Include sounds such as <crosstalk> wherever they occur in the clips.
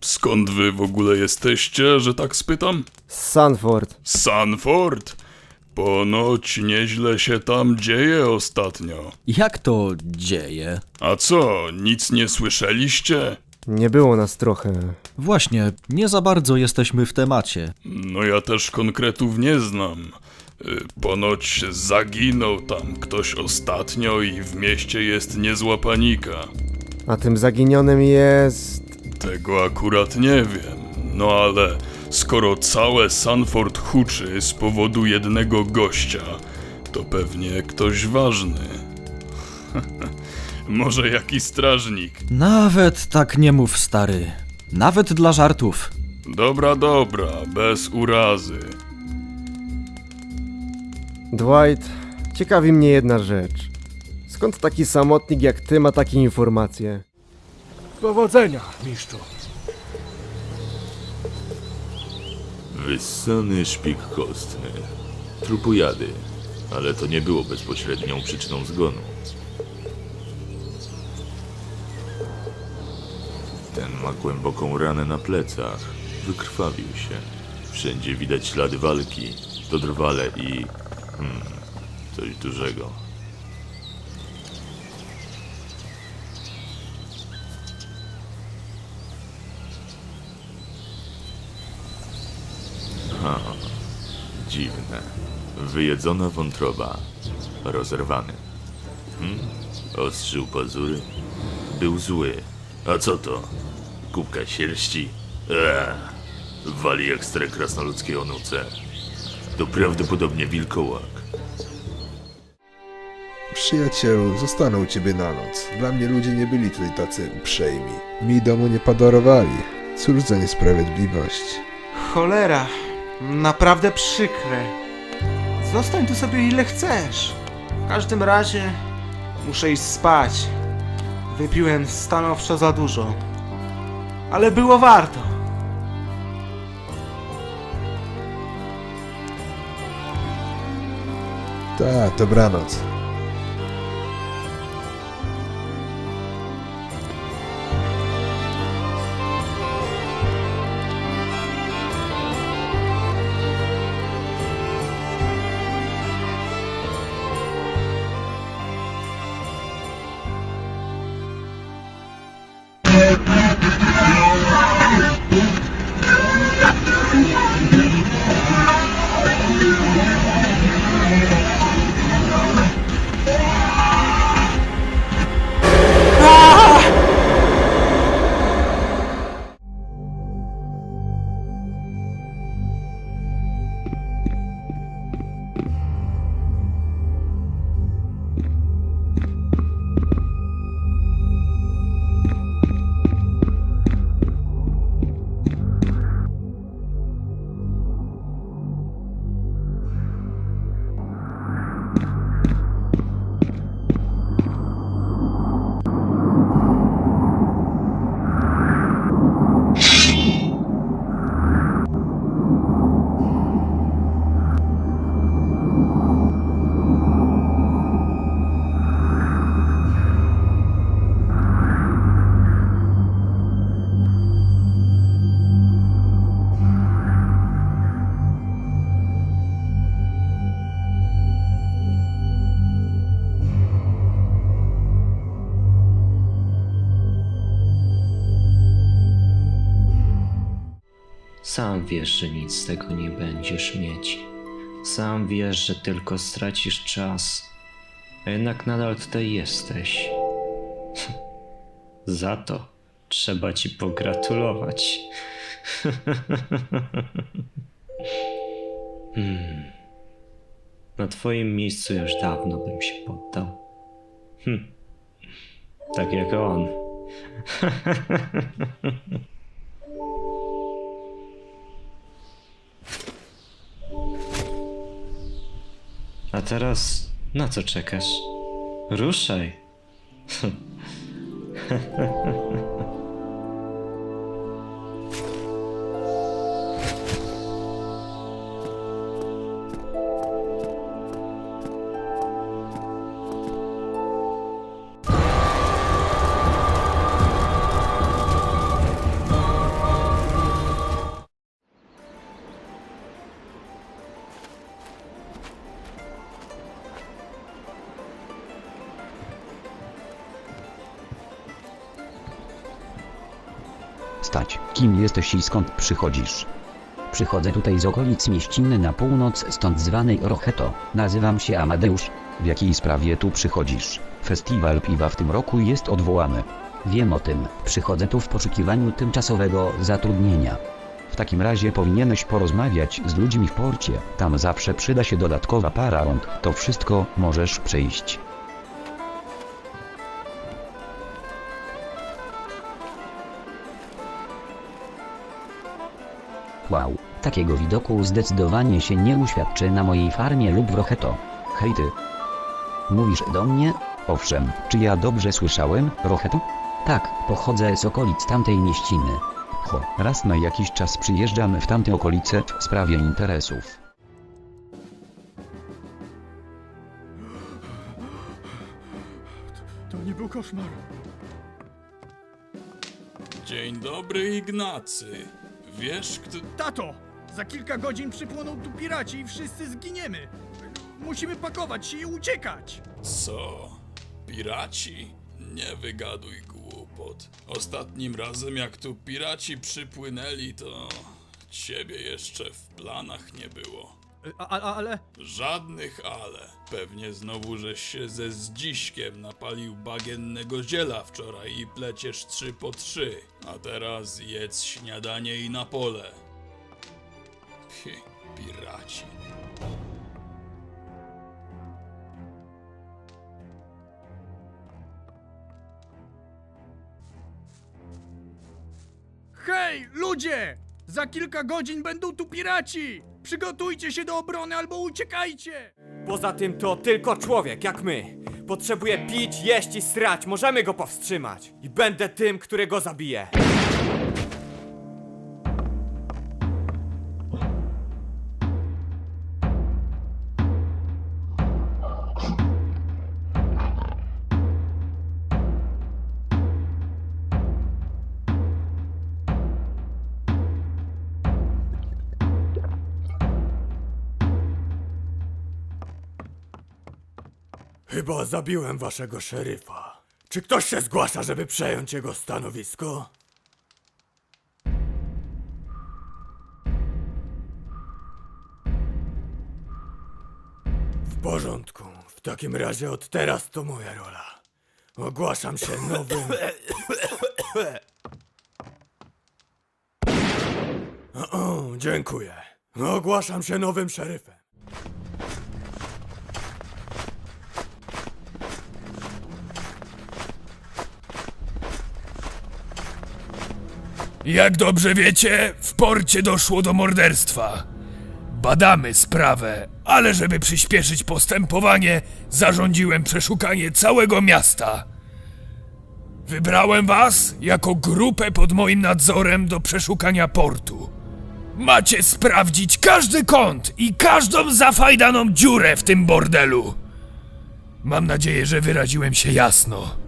Skąd wy w ogóle jesteście, że tak spytam? Sanford. Sanford? Ponoć nieźle się tam dzieje ostatnio. Jak to dzieje? A co, nic nie słyszeliście? Nie było nas trochę. Właśnie, nie za bardzo jesteśmy w temacie. No ja też konkretów nie znam. Y, Ponoć zaginął tam ktoś ostatnio i w mieście jest niezła panika. A tym zaginionym jest... Tego akurat nie wiem. No ale skoro całe Sanford huczy z powodu jednego gościa, to pewnie ktoś ważny. <laughs> Może jakiś strażnik. Nawet tak nie mów, stary. Nawet dla żartów. Dobra, dobra, bez urazy. Dwight, ciekawi mnie jedna rzecz. Skąd taki samotnik jak ty ma takie informacje? Powodzenia, mistrzu. Wyssany szpik kostny. Trupojady, ale to nie było bezpośrednią przyczyną zgonu. Ten ma głęboką ranę na plecach. Wykrwawił się. Wszędzie widać ślady walki. To drwale i... Hmm, coś dużego. Wyjedzona wątroba. Rozerwany. Hmm? Ostrzył pazury. Był zły. A co to? Kubka sierści? Eee. Wali ekstra krasnoludzkiej onuce. To prawdopodobnie wilkołak. Przyjacielu, zostanę u ciebie na noc. Dla mnie ludzie nie byli tutaj tacy uprzejmi. Mi domu nie podarowali. Cóż za niesprawiedliwość. Cholera, naprawdę przykre. Zostań tu sobie ile chcesz. W każdym razie muszę iść spać. Wypiłem stanowczo za dużo. Ale było warto. Ta, dobranoc. Sam wiesz, że nic z tego nie będziesz mieć. Sam wiesz, że tylko stracisz czas. A jednak nadal tutaj jesteś. <laughs> Za to trzeba ci pogratulować. <laughs> hmm. Na twoim miejscu już dawno bym się poddał. Hm. Tak jak on. <laughs> A teraz na co czekasz? Ruszaj. <laughs> stać. Kim jesteś i skąd przychodzisz? Przychodzę tutaj z okolic mieściny na północ, stąd zwanej Rocheto. Nazywam się Amadeusz. W jakiej sprawie tu przychodzisz? Festiwal piwa w tym roku jest odwołany. Wiem o tym. Przychodzę tu w poszukiwaniu tymczasowego zatrudnienia. W takim razie powinieneś porozmawiać z ludźmi w porcie. Tam zawsze przyda się dodatkowa para rąk. To wszystko możesz przejść. Wow, takiego widoku zdecydowanie się nie uświadczy na mojej farmie lub w Rocheto. Hej ty. Mówisz do mnie? Owszem, czy ja dobrze słyszałem, Rocheto? Tak, pochodzę z okolic tamtej mieściny. Ho, raz na jakiś czas przyjeżdżam w tamte okolice w sprawie interesów. To nie był koszmar. Dzień dobry, Ignacy. Wiesz, kto... Tato! Za kilka godzin przypłoną tu piraci i wszyscy zginiemy. Musimy pakować się i uciekać. Co? Piraci? Nie wygaduj głupot. Ostatnim razem jak tu piraci przypłynęli, to ciebie jeszcze w planach nie było. A, a, ale... Żadnych ale. Pewnie znowu żeś się ze zdziśkiem napalił bagiennego ziela wczoraj i pleciesz trzy po trzy. A teraz jedz śniadanie i na pole. Pi, piraci. Hej, ludzie! Za kilka godzin będą tu piraci! Przygotujcie się do obrony albo uciekajcie! Poza tym to tylko człowiek, jak my. Potrzebuje pić, jeść i srać. Możemy go powstrzymać. I będę tym, który go zabije. Chyba zabiłem waszego szeryfa. Czy ktoś się zgłasza, żeby przejąć jego stanowisko? W porządku. W takim razie od teraz to moja rola. Ogłaszam się nowym. O, dziękuję. Ogłaszam się nowym szeryfem. Jak dobrze wiecie, w porcie doszło do morderstwa. Badamy sprawę, ale żeby przyspieszyć postępowanie, zarządziłem przeszukanie całego miasta. Wybrałem was jako grupę pod moim nadzorem do przeszukania portu. Macie sprawdzić każdy kąt i każdą zafajdaną dziurę w tym bordelu. Mam nadzieję, że wyraziłem się jasno.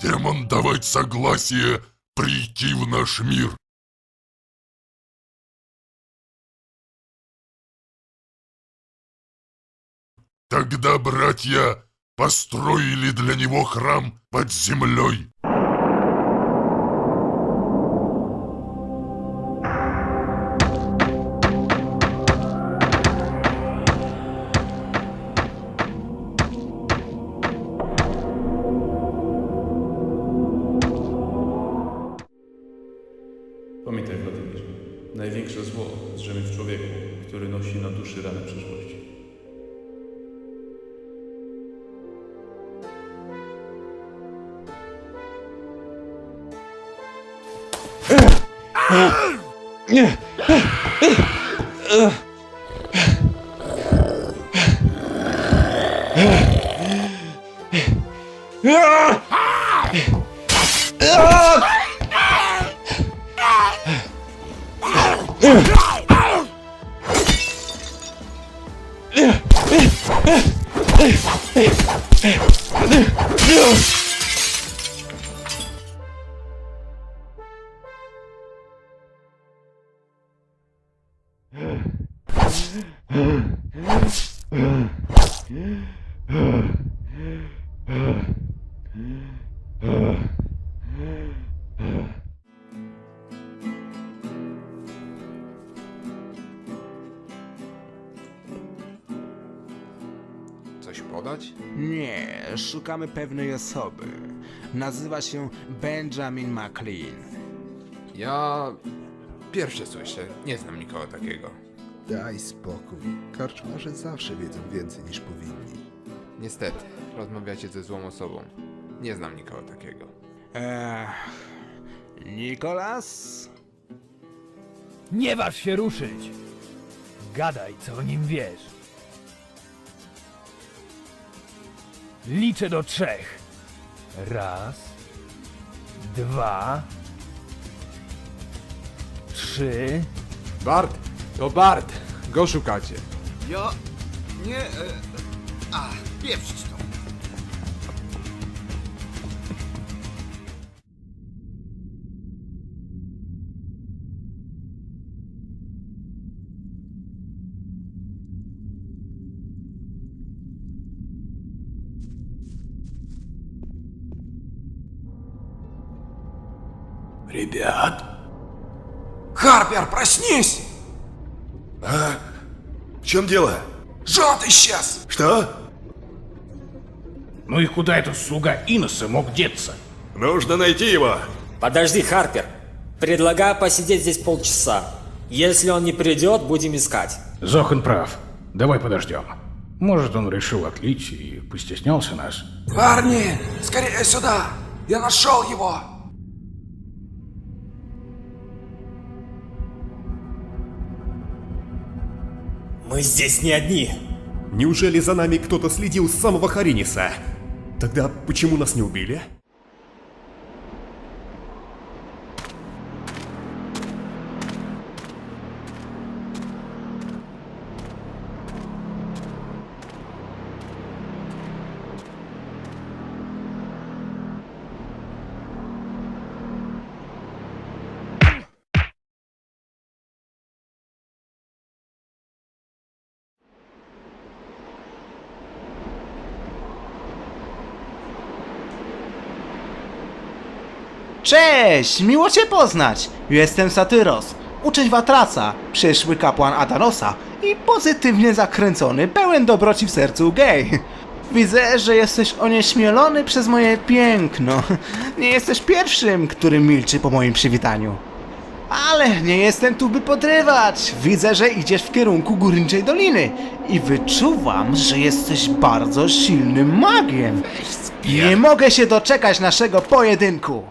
Демон давать согласие прийти в наш мир. Тогда братья построили для него храм под землей. Pamiętaj, Władimirze, największe zło drzemie w człowieku, który nosi na duszy ranę przeszłości. Hey! Coś podać? Nie, szukamy pewnej osoby. Nazywa się Benjamin McLean. Ja pierwsze słyszę, nie znam nikogo takiego. Daj spokój. Karczmarze zawsze wiedzą więcej niż powinni. Niestety, rozmawiacie ze złą osobą. Nie znam nikogo takiego. Eee, Nikolas? Nie waż się ruszyć! Gadaj, co o nim wiesz. Liczę do trzech. Raz, dwa, trzy. Bart! To Bart! Go szukacie. Ja... nie... E, a, pieprzyć Харпер, проснись! А? В чем дело? Джон исчез! Что? ну и куда этот слуга Иноса мог деться? Нужно найти его. Подожди, Харпер. Предлагаю посидеть здесь полчаса. Если он не придет, будем искать. Зохан прав. Давай подождем. Может, он решил отлить и постеснялся нас. Парни, скорее сюда! Я нашел его! Мы здесь не одни. Неужели за нами кто-то следил с самого Хариниса? Тогда почему нас не убили? Cześć, miło cię poznać. Jestem Satyros, uczeń Watrasa, przyszły kapłan Adanosa i pozytywnie zakręcony, pełen dobroci w sercu gej. Widzę, że jesteś onieśmielony przez moje piękno. Nie jesteś pierwszym, który milczy po moim przywitaniu. Ale nie jestem tu, by podrywać. Widzę, że idziesz w kierunku górniczej doliny i wyczuwam, że jesteś bardzo silnym magiem. Nie mogę się doczekać naszego pojedynku.